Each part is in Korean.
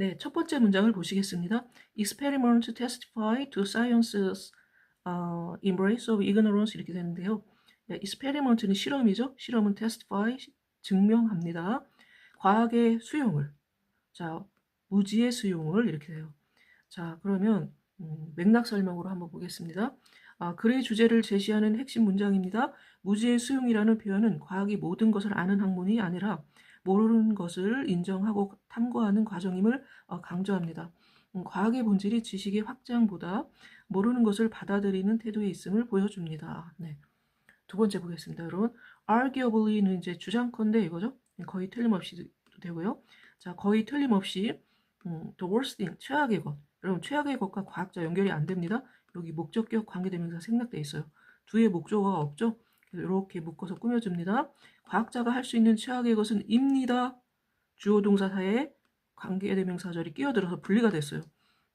네, 첫 번째 문장을 보시겠습니다. Experiment testify to science's 어, embrace of ignorance 이렇게 되는데요. 네, experiment는 실험이죠. 실험은 testify 증명합니다. 과학의 수용을 자 무지의 수용을 이렇게 돼요. 자 그러면 음, 맥락 설명으로 한번 보겠습니다. 아, 글의 주제를 제시하는 핵심 문장입니다. 무지의 수용이라는 표현은 과학이 모든 것을 아는 학문이 아니라 모르는 것을 인정하고 탐구하는 과정임을 어, 강조합니다. 음, 과학의 본질이 지식의 확장보다 모르는 것을 받아들이는 태도에 있음을 보여줍니다. 네. 두 번째 보겠습니다, 여러분. arguably는 이제 주장컨대 이거죠. 거의 틀림없이 되고요. 자, 거의 틀림없이 음, the worst thing, 최악의 것. 여러분, 최악의 것과 과학자 연결이 안 됩니다. 여기 목적격 관계대명사 생략돼 있어요. 뒤에 목적어가 없죠? 이렇게 묶어서 꾸며줍니다. 과학자가 할 수 있는 최악의 것은 입니다. 주어 동사 사이에 관계대명사절이 끼어들어서 분리가 됐어요.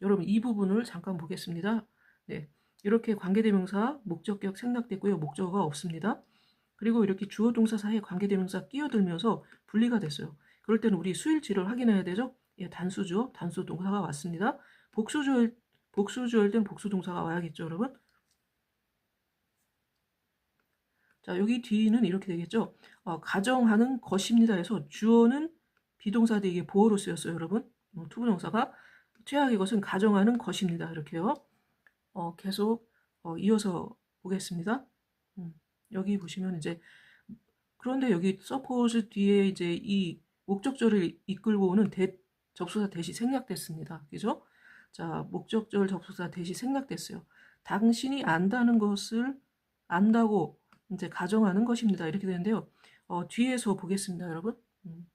여러분 이 부분을 잠깐 보겠습니다. 네, 이렇게 관계대명사 목적격 생략됐고요. 목적어가 없습니다. 그리고 이렇게 주어 동사 사이에 관계대명사 끼어들면서 분리가 됐어요. 그럴 때는 우리 수일치를 확인해야 되죠. 예, 단수죠. 단수 동사가 왔습니다. 복수주어 복수주어일 땐 복수 동사가 와야겠죠, 여러분. 자, 여기 뒤는 이렇게 되겠죠. 어, 가정하는 것입니다 해서 주어는 비동사 뒤에 보어로 쓰였어요, 여러분. 어, 투부정사가 최악의 것은 가정하는 것입니다. 이렇게요. 어, 계속 어, 이어서 보겠습니다. 음, 여기 보시면 이제 그런데 여기 suppose 뒤에 이제 이 목적절을 이끌고 오는 대, 접수사 대시 생략됐습니다. 그죠? 자, 목적절 접수사 대시 생략됐어요. 당신이 안다는 것을 안다고 이제 가정하는 것입니다. 이렇게 되는데요. 어, 뒤에서 보겠습니다, 여러분. 음.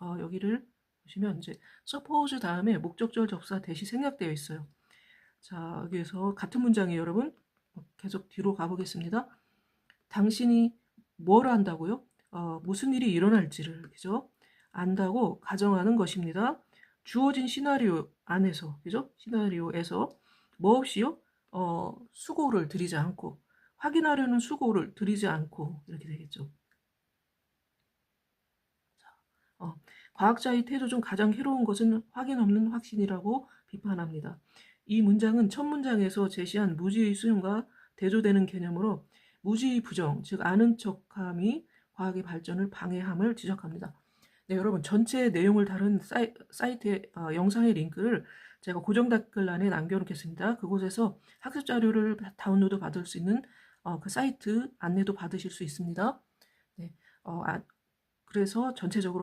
어, 여기를 보시면 이제 suppose 다음에 목적절 접수사 대시 생략되어 있어요. 자, 여기에서 같은 문장이에요, 여러분. 계속 뒤로 가보겠습니다. 당신이 뭘 안다고요? 어, 무슨 일이 일어날지를, 그죠? 안다고 가정하는 것입니다. 주어진 시나리오 안에서, 그죠? 시나리오에서 뭐 없이요? 어, 수고를 들이지 않고, 확인하려는 수고를 들이지 않고, 이렇게 되겠죠. 자, 어, 과학자의 태도 중 가장 해로운 것은 확인 없는 확신이라고 비판합니다. 이 문장은 첫 문장에서 제시한 무지의 수용과 대조되는 개념으로 무지의 부정, 즉 아는 척함이 과학의 발전을 방해함을 지적합니다. 네, 여러분 전체 내용을 다룬 사이, 사이트의 어, 영상의 링크를 제가 고정 댓글란에 남겨놓겠습니다. 그곳에서 학습 자료를 다운로드 받을 수 있는 어, 그 사이트 안내도 받으실 수 있습니다. 네, 어, 아, 그래서 전체적으로